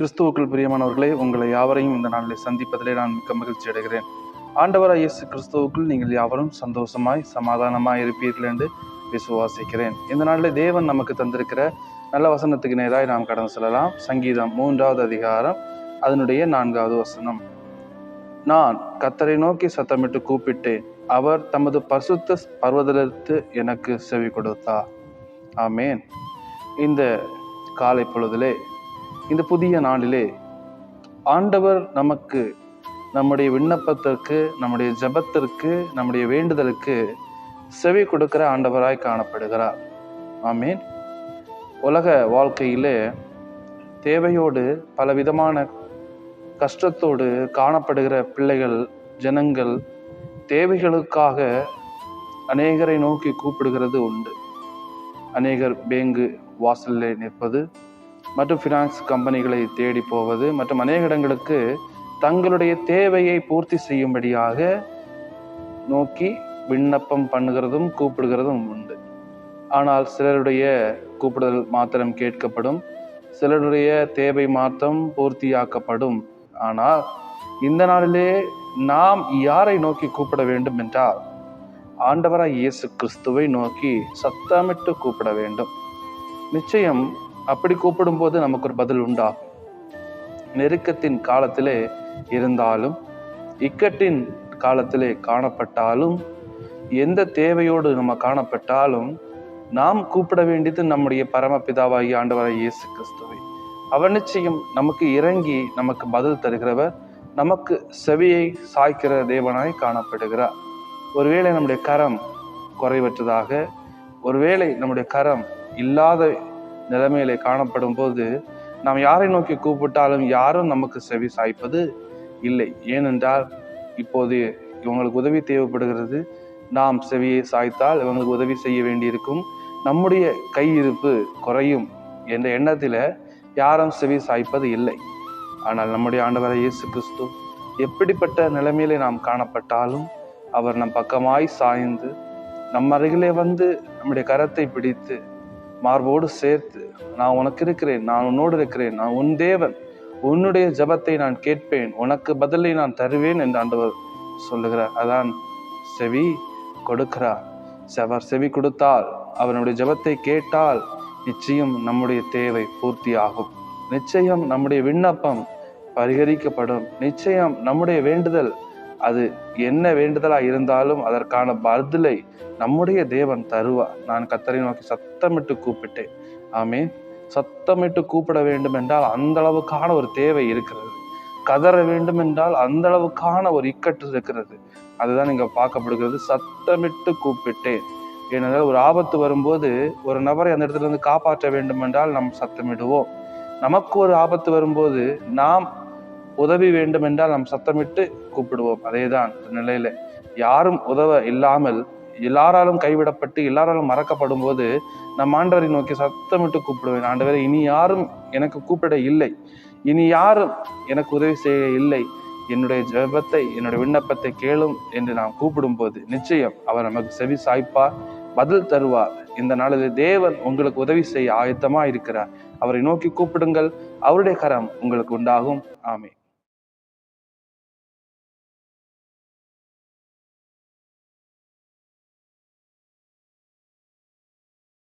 கிறிஸ்துவுக்குள் பிரியமானவர்களே உங்களை யாவரையும் இந்த நாளில் சந்திப்பதிலே நான் மிக்க மகிழ்ச்சி அடைகிறேன். ஆண்டவராய் இயேசு கிறிஸ்துவுக்குள் நீங்கள் யாவரும் சந்தோஷமாய் சமாதானமாய் இருப்பீர்கள் என்று விசுவாசிக்கிறேன். இந்த நாளில் தேவன் நமக்கு தந்திருக்கிற நல்ல வசனத்துக்கு நேராக நாம் கடந்து செல்லலாம். சங்கீதம் மூன்றாவது அதிகாரம் அதனுடைய நான்காவது வசனம். நான் கத்தரை நோக்கி சத்தமிட்டு கூப்பிட்டேன். அவர் தமது பரிசுத்த பர்வதத்திலிருந்து எனக்கு செவி கொடுத்தார் ஆமேன். இந்த காலை பொழுதிலே இந்த புதிய நாளிலே ஆண்டவர் நமக்கு நம்முடைய விண்ணப்பத்திற்கு நம்முடைய ஜெபத்திற்கு நம்முடைய வேண்டுதலுக்கு செவி கொடுக்கிற ஆண்டவராய் காணப்படுகிறார். ஆமீன். உலக வாழ்க்கையிலே தேவையோடு பலவிதமான கஷ்டத்தோடு காணப்படுகிற பிள்ளைகள் ஜனங்கள் தேவைகளுக்காக அநேகரை நோக்கி கூப்பிடுகிறது உண்டு. அநேகர் பேங்கு வாசலில் நிற்பது மற்றும் ஃபினான்ஸ் கம்பெனிகளை தேடி போவது மற்றும் அநேக இடங்களுக்கு தங்களுடைய தேவையை பூர்த்தி செய்யும்படியாக நோக்கி விண்ணப்பம் பண்ணுகிறதும் கூப்பிடுகிறதும் உண்டு. ஆனால் சிலருடைய கூப்பிடுதல் மாத்திரம் கேட்கப்படும். சிலருடைய தேவை மாத்திரம் பூர்த்தியாக்கப்படும். ஆனால் இந்த நாளிலே நாம் யாரை நோக்கி கூப்பிட வேண்டும் என்றால் ஆண்டவராய் இயேசு கிறிஸ்துவை நோக்கி சத்தமிட்டு கூப்பிட வேண்டும். நிச்சயம் அப்படி கூப்பிடும்போது நமக்கு ஒரு பதில் உண்டாகும் நெருக்கத்தின் காலத்திலே இருந்தாலும் இக்கட்டின் காலத்திலே காணப்பட்டாலும் எந்த தேவையோடு நம்ம காணப்பட்டாலும் நாம் கூப்பிட வேண்டியது நம்முடைய பரமபிதாவாகிய ஆண்டவராய் இயேசு கிறிஸ்துவை. அவர் நிச்சயம் நமக்கு இறங்கி நமக்கு பதில் தருகிறவர் நமக்கு செவியை சாய்க்கிற தேவனாய் காணப்படுகிறார். ஒருவேளை நம்முடைய கரம் குறைவற்றதாக ஒருவேளை நம்முடைய கரம் இல்லாத நிலைமையிலே காணப்படும் போது நாம் யாரை நோக்கி கூப்பிட்டாலும் யாரும் நமக்கு செவி சாய்ப்பது இல்லை. ஏனென்றால் இப்போது இவங்களுக்கு உதவி தேவைப்படுகிறது. நாம் செவியை சாய்த்தால் இவங்களுக்கு உதவி செய்ய வேண்டியிருக்கும். நம்முடைய கையிருப்பு குறையும் என்ற எண்ணத்தில் யாரும் செவி சாய்ப்பது இல்லை. ஆனால் நம்முடைய ஆண்டவரை இயேசு கிறிஸ்து எப்படிப்பட்ட நிலைமையிலே நாம் காணப்பட்டாலும் அவர் நம் பக்கமாய் சாய்ந்து நம் அருகிலே வந்து நம்முடைய கரத்தை பிடித்து மார்போடு சேர்த்து நான் உனக்கு இருக்கிறேன் நான் உன்னோடு இருக்கிறேன் நான் உன் தேவன். உன்னுடைய ஜபத்தை நான் கேட்பேன் உனக்கு பதிலை நான் தருவேன் என்று ஆண்டவர் சொல்லுகிறார். அதான் செவி கொடுக்கிறார். அவர் செவி கொடுத்தால் அவனுடைய ஜபத்தை கேட்டால் நிச்சயம் நம்முடைய தேவை பூர்த்தி ஆகும் நிச்சயம் நம்முடைய விண்ணப்பம் பரிகரிக்கப்படும். நிச்சயம் நம்முடைய வேண்டுதல் அது என்ன வேண்டுதலாக இருந்தாலும் அதற்கான பதிலை நம்முடைய தேவன் தருவா. நான் கத்தரை நோக்கி சத்தமிட்டு கூப்பிட்டேன். ஆமே சத்தமிட்டு கூப்பிட வேண்டும் என்றால் அந்த அளவுக்கான ஒரு தேவை இருக்கிறது. கதற வேண்டும் என்றால் அந்த அளவுக்கான ஒரு இக்கட்டு இருக்கிறது. அதுதான் இங்கே பார்க்கப்படுகிறது. சத்தமிட்டு கூப்பிட்டேன். ஏனென்றால் ஒரு ஆபத்து வரும்போது ஒரு நபரை அந்த இடத்துல இருந்து காப்பாற்ற வேண்டும் என்றால் நாம் சத்தமிடுவோம். நமக்கு ஒரு ஆபத்து வரும்போது நாம் உதவி வேண்டும் என்றால் நாம் சத்தமிட்டு கூப்பிடுவோம். அதேதான் நிலையில யாரும் உதவ இல்லாமல் எல்லாராலும் கைவிடப்பட்டு எல்லாராலும் மறக்கப்படும் போது நம் ஆண்டவரை நோக்கி சத்தமிட்டு கூப்பிடுவேன். ஆண்டவரை இனி யாரும் எனக்கு கூப்பிட இல்லை. இனி யாரும் எனக்கு உதவி செய்ய இல்லை. என்னுடைய ஜெபத்தை என்னுடைய விண்ணப்பத்தை கேளும் என்று நாம் கூப்பிடும் போது நிச்சயம் அவர் நமக்கு செவி சாய்ப்பார் பதில் தருவார். இந்த நாளில் தேவன் உங்களுக்கு உதவி செய்ய ஆயத்தமா இருக்கிறார் அவரை நோக்கி கூப்பிடுங்கள். அவருடைய கரம் உங்களுக்கு உண்டாகும். ஆமே